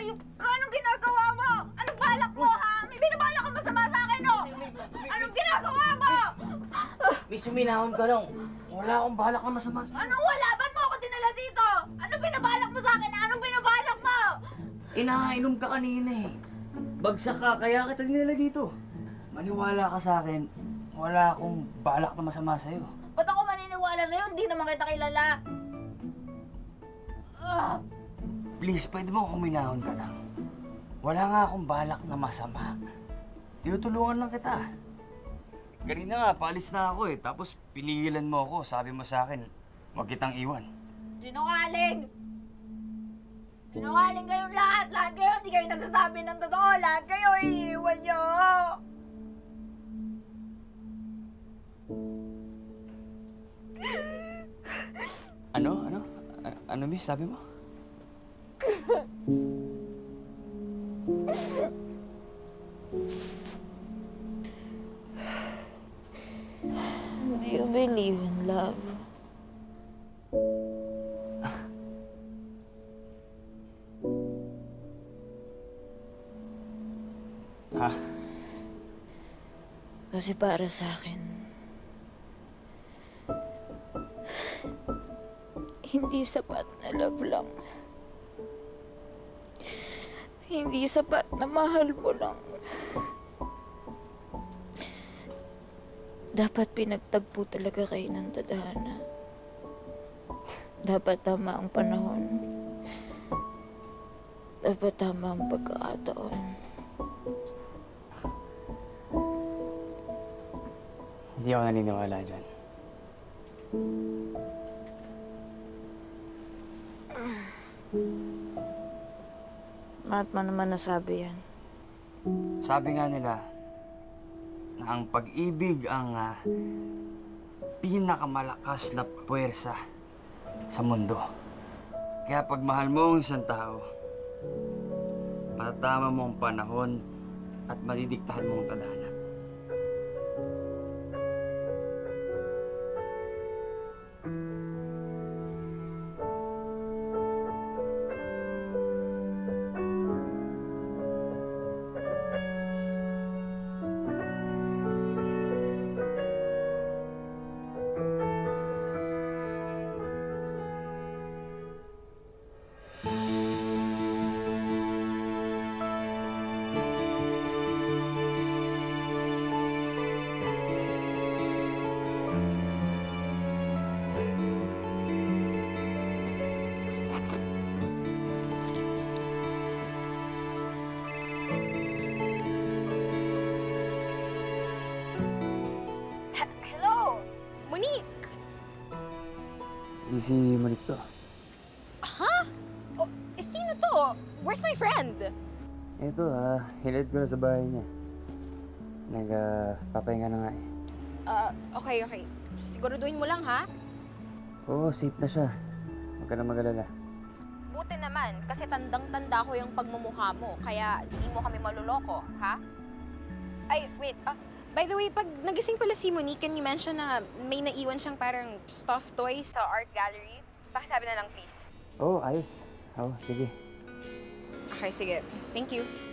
Ay, anong ginagawa mo? Anong balak mo, ha? May binabalak ka masama sa akin, no? Anong ginagawa mo? Miss, suminahon ka lang. Wala akong balak na masama sa... Anong wala? Ba't mo ako dinala dito? Anong binabalak mo sa akin? Anong binabalak mo? Eh, Inahainom ka kanina eh. Bagsak ka, kaya kita dinala dito. Maniwala ka sa akin, wala akong balak na masama sa'yo. Ba't ako maniniwala sa'yo? Hindi naman kita kilala. Ugh. Please, pwede mo kuminahon ka lang. Wala nga akong balak na masama. Tinutulungan lang kita. Kanina nga, paalis na ako eh. Tapos pinigilan mo ako. Sabi mo sa akin, huwag kitang iwan. sinungaling! Sinungaling kayong lahat! Lahat kayo, hindi kayo nagsasabi ng totoo! Lahat kayo, iniiwan nyo! Ano? Ano? A- ano, miss? Sabi mo? Do you believe in love? Ha? Kasi para sa akin, hindi sapat na love lang. Hindi sapat na mahal mo lang. Dapat pinagtagpo talaga kayo ng tadhana. Dapat tama ang panahon. Dapat tama ang pagkakataon. Hindi ako naniniwala dyan. Bakit mo naman nasabi yan? Sabi nga nila na ang pag-ibig ang ah, pinakamalakas na puwersa sa mundo. Kaya pag mahal mo ang isang tao, matatama mo ang panahon at madidiktahan mo ang tadhana. Hindi si Monique to. Oh, eh, sino to? Where's my friend? Ito ah, hinad ko na sa bahay niya. Nagpapahinga na nga eh. Uh, okay, okay. Siguraduhin mo lang, ha? Oo, safe na siya. Huwag ka na magalala. Buti naman, kasi tandang-tanda ko yung pagmumukha mo, kaya hindi mo kami maluloko, ha? Ay, wait. ah, by the way, pag nagising pala si Monique, can you mention na may naiwan siyang parang stuffed toys sa art gallery? Pakisabi na lang, please. Oo, ayos. Oo, sige. Okay, sige. Thank you.